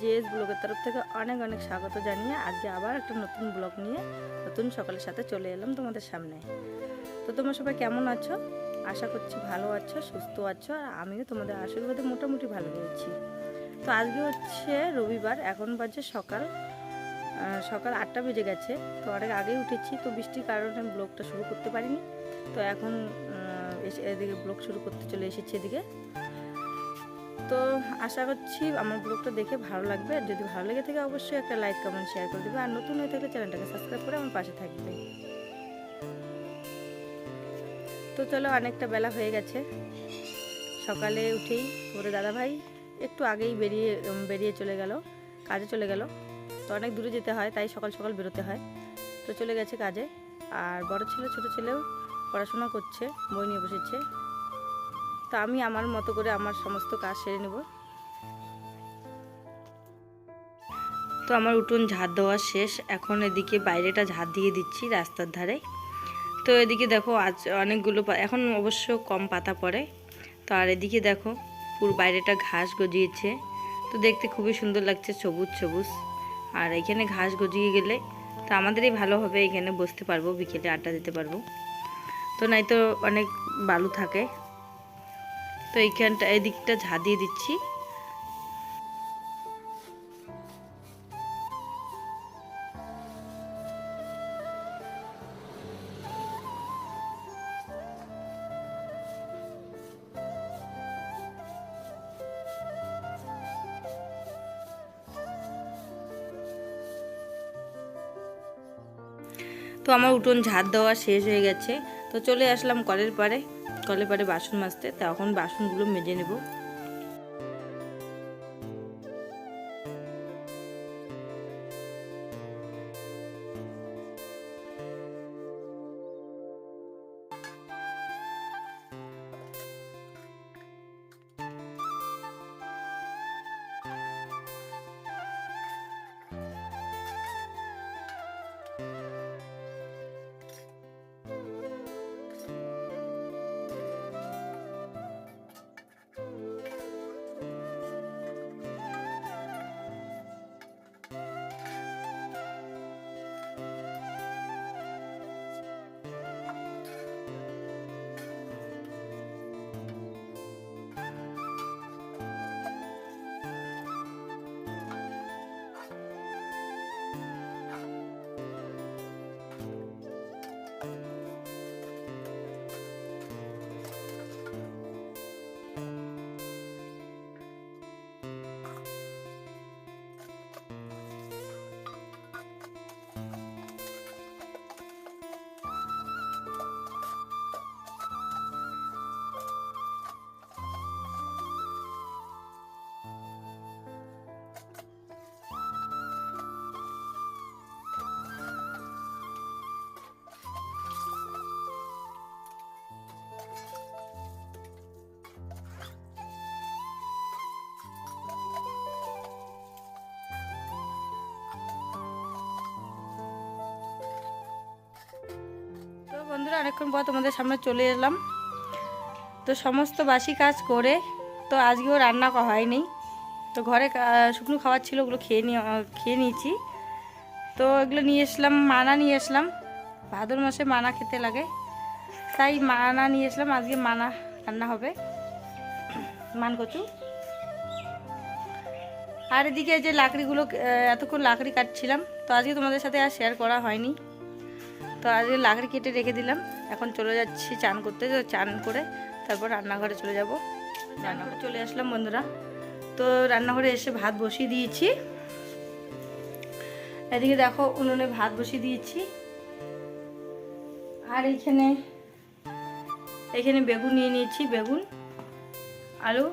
JS ব্লগের তরফ থেকে অনেক অনেক স্বাগত জানিয়ে আজকে আবার একটা নতুন ব্লগ নিয়ে নতুন সকালের সাথে চলে এলাম তোমাদের সামনে। তো তোমরা সবাই কেমন আছো? আশা করছি ভালো আছো, সুস্থ আছো, আর আমিও তোমাদের আশীর্বাদে মোটামুটি ভালো রয়েছি। তো আজকে হচ্ছে রবিবার, এখন বাজে সকাল সকাল আটটা বেজে গেছে। তো অনেক আগেই উঠেছি, তো বৃষ্টির কারণে ব্লগটা শুরু করতে পারিনি। তো এখন এসে এদিকে ব্লগ শুরু করতে চলে এসেছি এদিকে। তো আশা করছি আমার ব্লগটা দেখে ভালো লাগবে। আর যদি ভালো লেগে থাকে অবশ্যই একটা লাইক কমেন্ট শেয়ার করে দেবে। আর নতুন হয়ে থাকলে চ্যানেলটাকে সাবস্ক্রাইব করে আমার পাশে থাকবে। তো চলো অনেকটা বেলা হয়ে গেছে। সকালে উঠেই ওরে দাদা ভাই একটু আগেই বেরিয়ে বেরিয়ে চলে গেল। কাজে চলে গেল। তো অনেক দূরে যেতে হয়, তাই সকাল সকাল বেরোতে হয়। তো চলে গেছে কাজে। আর বড় ছেলে, ছোট ছেলেও পড়াশোনা করছে, বই নিয়ে বসেছে। তো আমি আমার মতো করে আমার সমস্ত কাজ সেরে নেব। তো আমার উঠোন ঝাড় দেওয়া শেষ, এখন এদিকে বাইরেটা ঝাড় দিয়ে দিচ্ছি রাস্তার ধারে। তো এদিকে দেখো আজ অনেকগুলো এখন অবশ্য কম পাতা পড়ে। তো আর এদিকে দেখো পুরো বাইরেটা ঘাস গজিয়েছে। তো দেখতে খুবই সুন্দর লাগছে সবুজ সবুজ। আর এখানে ঘাস গজিয়ে গেলে তো আমাদেরই ভালো হবে, এখানে বসতে পারব, বিকেলে আড্ডা দিতে পারব। তো নাই তো অনেক বালু থাকে। তো এইখানটা এদিকটা ঝাঁ দিয়ে দিচ্ছি। তো আমার উঠোন ঝাড় দেওয়া শেষ হয়ে গেছে। তো চলে আসলাম কলের পাড়ে। কলের পারে বাসন মাজতে তখন বাসনগুলো মেজে নেব। বন্ধুরা, অনেকক্ষণ পর তোমাদের সামনে চলে এলাম। তো সমস্ত বাসি কাজ করে, তো আজকেও রান্না হয়নি। তো ঘরে শুকনো খাবার ছিল, ওগুলো খেয়ে নিয়ে খেয়ে নিয়েছি। তো এগুলো নিয়ে এসলাম, মানা নিয়ে এসলাম। ভাদর মাসে মানা খেতে লাগে। তাই মানা নিয়ে এসলাম, আজকে মানা রান্না হবে। মান কচু। আর এদিকে যে লাকড়িগুলো এতক্ষণ লাকড়ি কাটছিলাম, তো আজকে তোমাদের সাথে আর শেয়ার করা হয়নি। তো আজকে লাকড়ি কেটে রেখে দিলাম। এখন চলে যাচ্ছি চান করতে, তো চান করে তারপর রান্নাঘরে চলে যাব। রান্নাঘরে চলে আসলাম বন্ধুরা। তো রান্নাঘরে এসে ভাত বসিয়ে দিয়েছি। এদিকে দেখো উনুনে ভাত বসিয়ে দিয়েছি। আর এইখানে এখানে বেগুন নিয়ে নিয়েছি, বেগুন, আলু।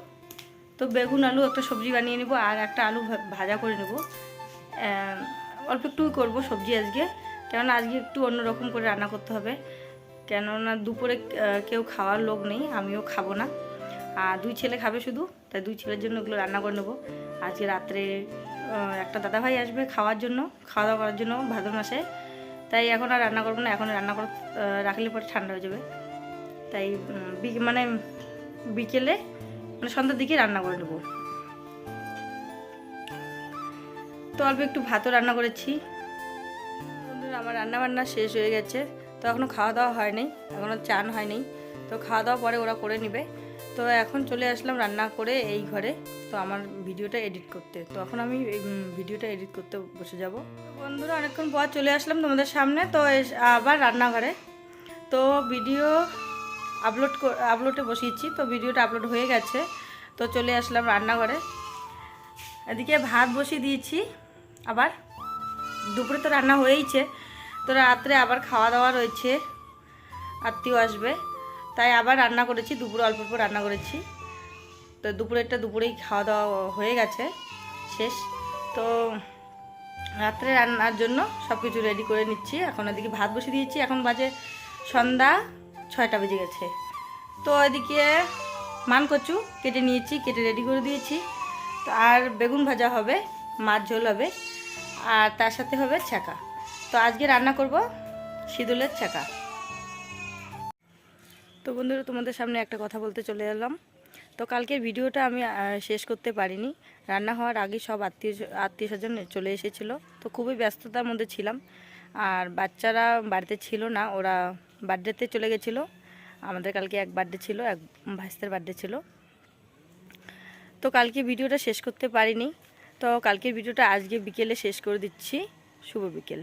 তো বেগুন, আলু, একটা সবজি বানিয়ে নেব আর একটা আলু ভাজা করে নেব। অল্প একটুই করব সবজি আজকে। কেননা আজকে একটু অন্যরকম করে রান্না করতে হবে। কেননা দুপুরে কেউ খাওয়ার লোক নেই, আমিও খাব না। আর দুই ছেলে খাবে শুধু, তাই দুই ছেলের জন্য ওগুলো রান্না করে নেব। আজকে রাত্রে একটা দাদাভাই আসবে খাওয়ার জন্য, খাওয়া দাওয়া করার জন্য ভাদ্র মাসে। তাই এখন আর রান্না করব না, এখন রান্না করে রাখলে পরে ঠান্ডা হয়ে যাবে। তাই মানে বিকেলে মানে সন্ধ্যার দিকে রান্না করে নেব। তো অল্প একটু ভাতও রান্না করেছি। আমার রান্না বান্না শেষ হয়ে গেছে। তো এখনও খাওয়া দাওয়া হয়নি এখনও চান হয়নি। তো খাওয়া দাওয়া পরে ওরা করে নেবে। তো এখন চলে আসলাম রান্না করে এই ঘরে। তো আমার ভিডিওটা এডিট করতে। তো এখন আমি ভিডিওটা এডিট করতে বসে যাব। বন্ধুরা, অনেকক্ষণ পর চলে আসলাম তোমাদের সামনে। তো আবার রান্নাঘরে। তো ভিডিও আপলোড আপলোডে বসিয়েছি। তো ভিডিওটা আপলোড হয়ে গেছে। তো চলে আসলাম রান্নাঘরে। এদিকে ভাত বসিয়ে দিয়েছি। আবার দুপুরে তো রান্না হয়েইছে। তো রাত্রে আবার খাওয়া দাওয়া রয়েছে, আত্মীয় আসবে। তাই আবার রান্না করেছি, দুপুরে অল্প অল্প রান্না করেছি। তো দুপুরেরটা দুপুরেই খাওয়া দাওয়া হয়ে গেছে, শেষ। তো রাত্রে রান্নার জন্য সব কিছু রেডি করে নিচ্ছি। এখন এদিকে ভাত বসিয়ে দিয়েছি। এখন বাজে সন্ধ্যা ছয়টা বেজে গেছে। তো এদিকে মান কচু কেটে নিয়েছি, কেটে রেডি করে দিয়েছি। তো আর বেগুন ভাজা হবে, মাছ ঝোল হবে, আর তার সাথে হবে ছ্যাঁকা। তো আজকে রান্না করব সিঁদুলের ছ্যাঁকা তো বন্ধুরা, তোমাদের সামনে একটা কথা বলতে চলে এলাম। তো কালকের ভিডিওটা আমি শেষ করতে পারিনি। রান্না হওয়ার আগে সব আত্মীয় আত্মীয় স্বজন চলে এসেছিল। তো খুবই ব্যস্ততার মধ্যে ছিলাম। আর বাচ্চারা বাড়িতে ছিল না, ওরা বার্থডেতে চলে গেছিল। আমাদের কালকে এক বার্থডে ছিল, এক ভাইস্তের বার্থডে ছিল। তো কালকে ভিডিওটা শেষ করতে পারিনি। তো কালকের ভিডিওটা আজকে বিকেলে শেষ করে দিচ্ছি। শুভ বিকেল।